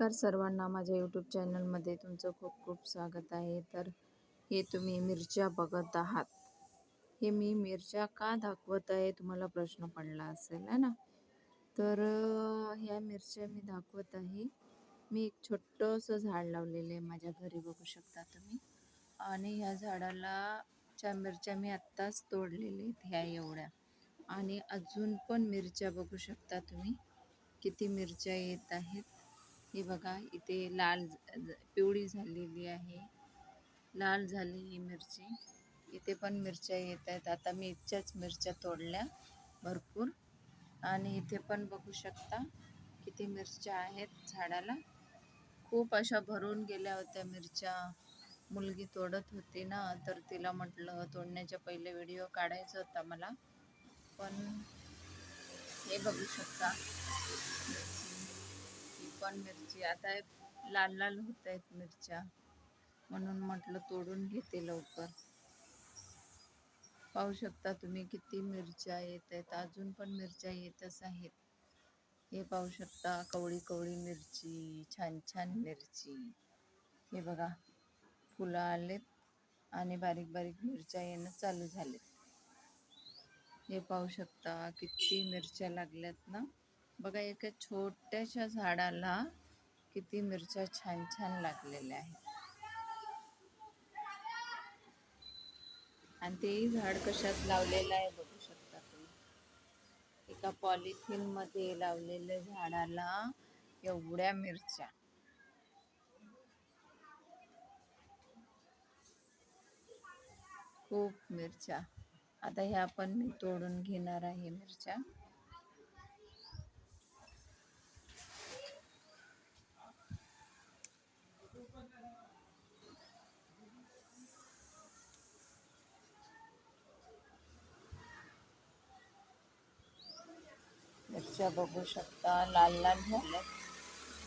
नमस्कार सर्वांना. माझ्या यूट्यूब चॅनलमध्ये तुमचं खूप खूप स्वागत आहे. तर हे तुम्ही मिरच्या बघत आहात. हे मी मिरच्या का दाखवत आहे तुम्हाला प्रश्न पडला असेल है ना? तर ह्या मिरच्या मी दाखवत आहे. मी एक छोटंसं झाड लावलेलं आहे माझ्या घरी बघू शकता तुम्ही. आणि ह्या झाडाला च्या मिरच्या मी आत्ताच तोडलेल्या आहेत ह्या एवढ्या. आणि अजून पण मिरच्या बघू शकता तुम्ही. किती मिरच्या येत आहेत. हे बघा इथे लाल पिवळी झालेली आहे. लाल झाली ही मिरची. इथे पण मिरच्या येत आहेत. आता मी इथच्याच मिरच्या तोडल्या भरपूर. आणि इथे पण बघू शकता किती मिरच्या आहेत झाडाला. खूप अशा भरून गेल्या होत्या मिरच्या. मुलगी तोडत होती ना तर तिला म्हटलं तोडण्याच्या पहिले व्हिडिओ काढायचा होता मला. पण हे बघू शकता. पण मिरची. आता लाल लाल होत आहेत मिरच्या. म्हणून म्हटलं तोडून घेते लवकर. पाहू शकता तुम्ही किती मिरच्या येत आहेत. अजून पण मिरच्या येतच आहेत. हे पाहू शकता कवळी कवळी मिरची छान छान मिरची. हे बघा फुलं आलेत आणि बारीक बारीक मिरच्या येणं चालू झालेत. हे पाहू शकता किती मिरच्या लागल्यात ना. बघा एका छोट्याशा झाडाला किती मिरच्या छान छान लागलेल्या आहेत. आणि तेही झाड कशात लावलेलं आहे बघू शकता तुम्ही. एका पॉलिथिनमध्ये लावलेल्या झाडाला एवढ्या मिरच्या. खूप मिरच्या. आता ह्या पण मी तोडून घेणार आहे मिरच्या. मिरच्या बघू शकता लाल लाल झाल्या.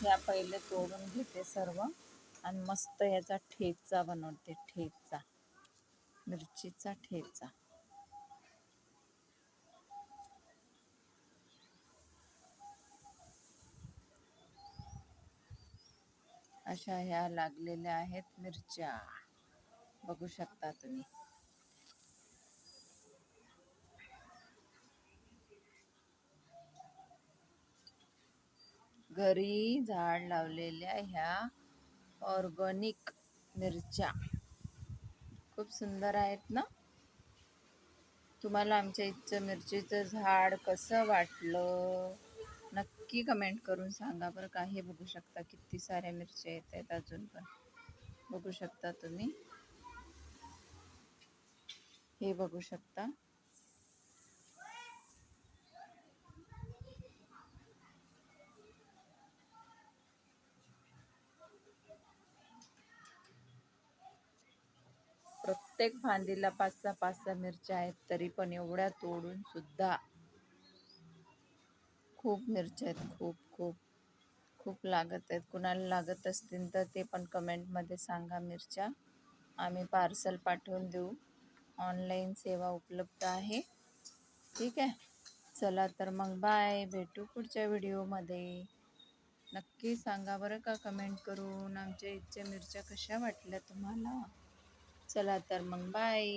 ह्या पहिले तोडून घेते सर्व. आणि मस्त याचा ठेचा बनवते ठेचा. मिरचीचा ठेचा. अशा ह्या लागलेल्या आहेत मिरच्या. बघू शकता तुम्ही. घरी झाड लावलेल्या ह्या ऑर्गॅनिक मिरच्या. खूप सुंदर आहेत ना? तुम्हाला आमच्या इथचं मिरचीचं झाड कसं वाटलं? नक्की कमेंट करून सांगा बरं. का हे बघू शकता किती साऱ्या मिरच्या येत आहेत अजून पण. बघू शकता तुम्ही? हे बघू शकता. प्रत्येक फांदीला पाच सहा पाच सहा मिरच्या आहेत तरी पण एवढ्या तोडून सुद्धा खूप मिरच्या आहेत खूप खूप खूप लागत आहेत. कुणाला लागत असतील तर ते पण कमेंटमध्ये सांगा. मिरच्या आम्ही पार्सल पाठवून देऊ. ऑनलाईन सेवा उपलब्ध आहे. ठीक आहे? चला तर मग बाय. भेटू पुढच्या व्हिडिओमध्ये. नक्की सांगा बरं का कमेंट करून आमच्या इथच्या मिरच्या कशा वाटल्या तुम्हाला? चला तर मग बाय.